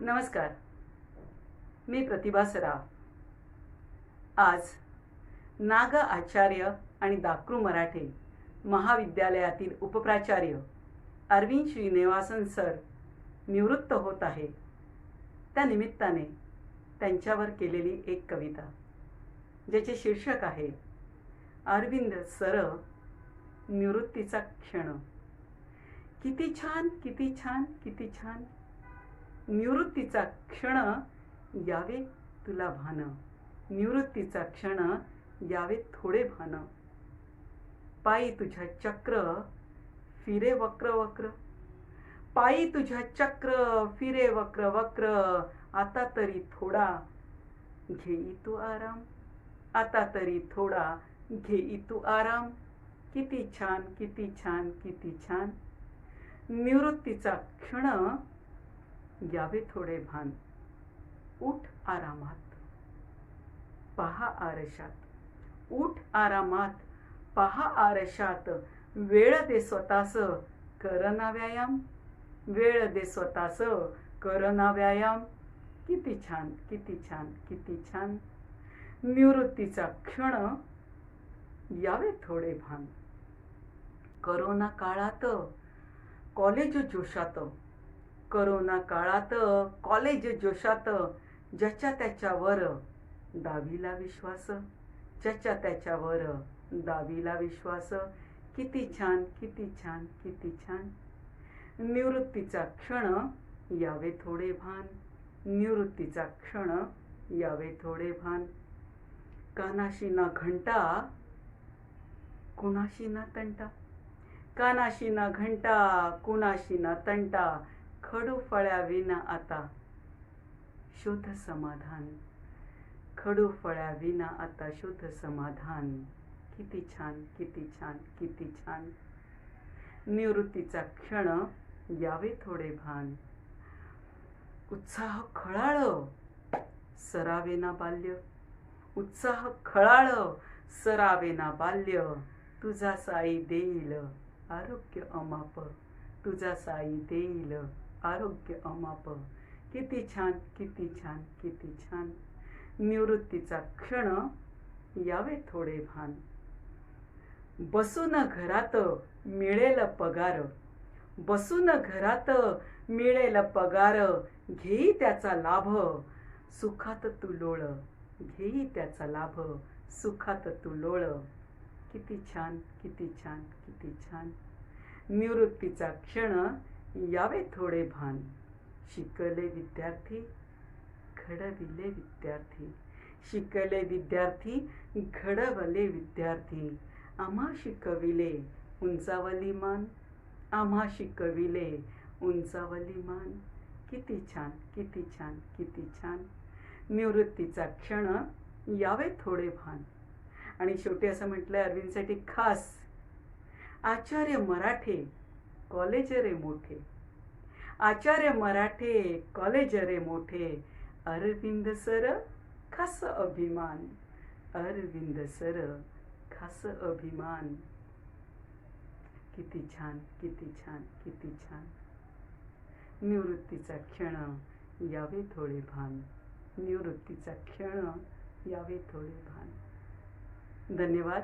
नमस्कार. मी प्रतिभा सराव आज नाग आचार्य आणि दाक्रू मराठे महाविद्यालयातील उपप्राचार्य अरविंद श्रीनिवासन सर निवृत्त होत आहे. त्या निमित्ताने त्यांच्यावर केलेली एक कविता ज्याचे शीर्षक आहे अरविंद सर निवृत्तीचा क्षण. किती छान किती छान किती छान निवृत्तीचा क्षण यावे तुला भान. निवृत्तीचा क्षण यावे थोडे भान. पायी तुझ्या चक्र फिरे वक्र वक्र. पायी तुझ्या चक्र फिरे वक्र वक्र. आता तरी थोडा घेई तू आराम. आता तरी थोडा घेई तू आराम. किती छान किती छान किती छान. निवृत्तीचा क्षण यावे थोडे भान. उठ आरामात. पहा आरशात. उठ आरामात. पहा आरशात. वेळ दे स्वतःस करना व्यायाम. वेळ दे स्वतःस करना व्यायाम. किती छान किती छान किती छान. निवृत्तीचा क्षण. यावे थोडे भान. करोना काळात. कॉलेज जोशात. करोना काळात कॉलेज जोशात ज्याच्या त्याच्यावर दावीला विश्वास ज्याच्या त्याच्यावर दावीला विश्वास. किती छान किती छान किती छान. निवृत्तीचा क्षण यावे थोडे भान. निवृत्तीचा क्षण यावे थोडे भान. कानाशी ना घंटा कुणाशी ना तंटा. कानाशी ना घंटा कुणाशी ना तंटा. खडू फळ्याविना आता शोध समाधान. खडू फळ्याविना आता शुद्ध समाधान. किती छान किती छान किती छान. निवृत्तीचा क्षण यावे थोडे भान. उत्साह खळाळ सरावेना बाल्य. उत्साह खळाळ सरावेना बाल्य. तुझा साई देईल आरोग्य अमाप. तुझा साई देईल आरोग्य अमाप. किती छान किती छान किती छान. निवृत्तीचा क्षण यावे थोडे भान. बसून घरात मिळेल पगार. बसून घरात मिळेल पगार. घेई त्याचा लाभ. सुखात तू लोळ. घेई त्याचा लाभ. सुखात तू लोळ. किती छान किती छान किती छान. निवृत्तीचा क्षण यावे थोडे भान. शिकले विद्यार्थी घडविले विद्यार्थी. शिकले विद्यार्थी घडवले विद्यार्थी. आम्हा शिकविले उंचावली मान. आम्हा शिकविले उंचावली मान. किती छान किती छान किती छान. निवृत्तीचा क्षण यावे थोडे भान. आणि शेवटी असं म्हटलंय अरविंदसाठी खास. आचार्य मराठे कॉलेज रे मोठे. आचार्य मराठे कॉलेज रे मोठे. अरविंद सर खास अभिमान. अरविंद सर खास अभिमान. किती छान किती छान किती छान. निवृत्तीचा क्षण यावे थोडे भान. निवृत्तीचा क्षण यावे थोडे भान. धन्यवाद.